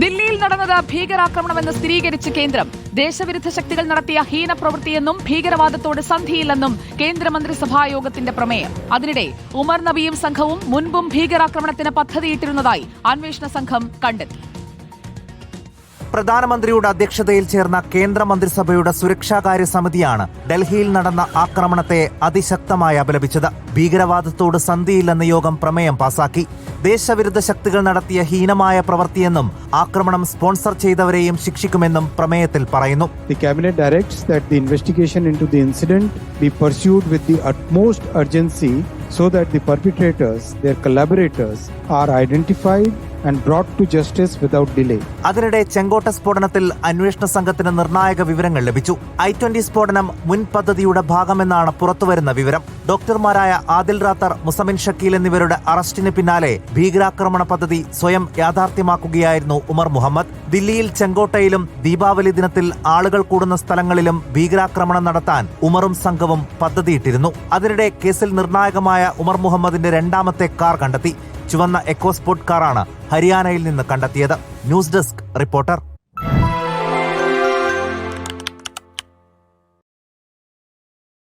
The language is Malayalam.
ദില്ലിയിൽ നടന്നത് ഭീകരാക്രമണമെന്ന് സ്ഥിരീകരിച്ച് കേന്ദ്രം. ദേശവിരുദ്ധ ശക്തികൾ നടത്തിയ ഹീനപ്രവൃത്തിയെന്നും ഭീകരവാദത്തോട് സന്ധിയില്ലെന്നും കേന്ദ്രമന്ത്രിസഭാ യോഗത്തിന്റെ പ്രമേയം. അതിനിടെ ഉമർ നബിയും സംഘവും മുൻപും ഭീകരാക്രമണത്തിന് പദ്ധതിയിട്ടിരുന്നതായി അന്വേഷണ സംഘം കണ്ടെത്തി. പ്രധാനമന്ത്രിയുടെ അധ്യക്ഷതയിൽ ചേർന്ന കേന്ദ്രമന്ത്രിസഭയുടെ സുരക്ഷാകാര്യ സമിതിയാണ് ഡൽഹിയിൽ നടന്ന ആക്രമണത്തെ അതിശക്തമായി അപലപിച്ചത്. ഭീകരവാദത്തോട് സന്ധിയില്ലെന്ന യോഗം പ്രമേയം പാസാക്കി. ദേശവിരുദ്ധ ശക്തികൾ നടത്തിയ ഹീനമായ പ്രവൃത്തിയെന്നും ആക്രമണം സ്പോൺസർ ചെയ്തവരെയും ശിക്ഷിക്കുമെന്നും പ്രമേയത്തിൽ പറയുന്നു. The Cabinet directs that the investigation into the incident be pursued with the utmost urgency so that the perpetrators, their collaborators, are identified അതിനിടെ ചെങ്കോട്ട സ്ഫോടനത്തിൽ അന്വേഷണ സംഘത്തിന് നിർണായക വിവരങ്ങൾ ലഭിച്ചു. ഐ ട്വന്റി സ്ഫോടനം മുൻ പദ്ധതിയുടെ ഭാഗമെന്നാണ് പുറത്തുവരുന്ന വിവരം. ഡോക്ടർമാരായ ആദിൽ റാത്തർ മുസമിൻ ഷക്കീൽ എന്നിവരുടെ അറസ്റ്റിന് പിന്നാലെ ഭീകരാക്രമണ പദ്ധതി സ്വയം യാഥാർത്ഥ്യമാക്കുകയായിരുന്നു ഉമർ മുഹമ്മദ്. ദില്ലിയിൽ ചെങ്കോട്ടയിലും ദീപാവലി ദിനത്തിൽ ആളുകൾ കൂടുന്ന സ്ഥലങ്ങളിലും ഭീകരാക്രമണം നടത്താൻ ഉമറും സംഘവും പദ്ധതിയിട്ടിരുന്നു. അതിനിടെ കേസിൽ നിർണായകമായ ഉമർ മുഹമ്മദിന്റെ രണ്ടാമത്തെ കാർ കണ്ടെത്തി. ചുവന്ന എക്കോ സ്പോർട്ട് കാറാണ് ഹരിയാനയിൽ നിന്ന് കണ്ടെത്തിയത്. News desk reporter